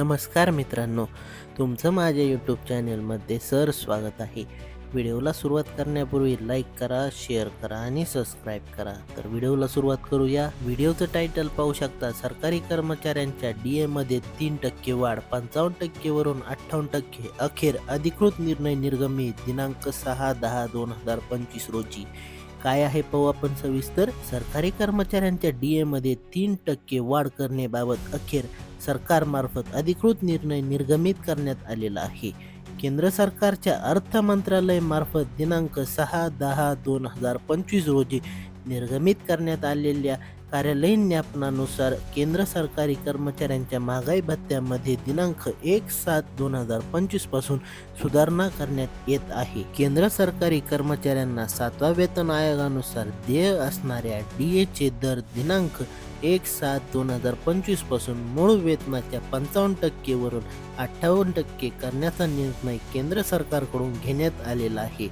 नमस्कार मित्रांनो तुमचं माझ्या यूट्यूब चॅनेलमध्ये सर स्वागत आहे. व्हिडिओला सुरुवात करण्यापूर्वी लाईक करा शेअर करा आणि सबस्क्राईब करा. तर व्हिडिओला सुरुवात करूया. व्हिडिओचं टायटल पाहू शकता सरकारी कर्मचाऱ्यांच्या डी एमध्ये तीन टक्के वाढ पंचावन्न टक्केवरून अठ्ठावन्न टक्के अखेर अधिकृत निर्णय निर्गमित दिनांक सहा दहा दोन हजार पंचवीस रोजी. काय आहे पाहू आपण सविस्तर. सरकारी कर्मचाऱ्यांच्या डी एमध्ये तीन टक्के वाढ करण्याबाबत अखेर सरकारमार्फत अधिकृत निर्णय निर्गमित करण्यात आलेला आहे. केंद्र सरकारच्या अर्थ मंत्रालय मार्फत दिनांक सहा दहा दोन हजार पंचवीस रोजी निर्गमित करण्यात आलेल्या कार्यालयीन ज्ञापनानुसार केंद्र सरकारी कर्मचाऱ्यांच्या महागाई भत्त्यामध्ये दिनांक एक सात दोन हजार पंचवीसपासून सुधारणा करण्यात येत आहे. केंद्र सरकारी कर्मचाऱ्यांना सातवा वेतन आयोगानुसार देय असणाऱ्या डी एचे दर दिनांक एक सात दोन हजार पंचवीसपासून मूळ वेतनाच्या पंचावन्न टक्केवरून अठ्ठावन्न टक्के करण्याचा निर्णय केंद्र सरकारकडून घेण्यात आलेला आहे.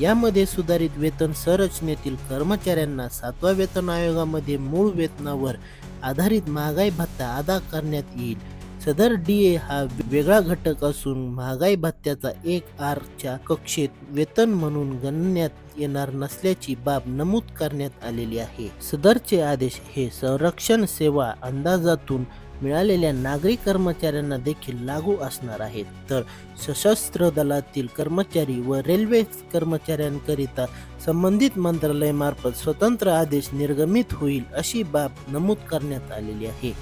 यामध्ये सुधारित वेतन संरचनेतील कर्मचाऱ्यांना सातव्या वेतन आयोगामध्ये मूळ वेतनावर आधारित महागाई भत्ता अदा करण्यात येईल. सदर डी ए हा वेगळा घटक असून महागाई भत्त्याचा एक आरच्या कक्षेत वेतन म्हणून गणण्यात येणार नसल्याची बाब नमूद करण्यात आलेली आहे. सदरचे आदेश हे संरक्षण सेवा अंदाजातून मिळालेल्या नागरी कर्मचाऱ्यांना देखील लागू असणार आहेत. तर सशस्त्र दलातील कर्मचारी व रेल्वे कर्मचाऱ्यांकरिता संबंधित मंत्रालयामार्फत स्वतंत्र आदेश निर्गमित होईल अशी बाब नमूद करण्यात आलेली आहे.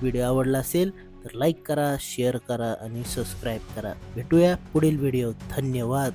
व्हिडिओ आवडला असेल तर लाईक करा शेअर करा आणि सबस्क्राईब करा. भेटूया पुढील व्हिडिओ धन्यवाद.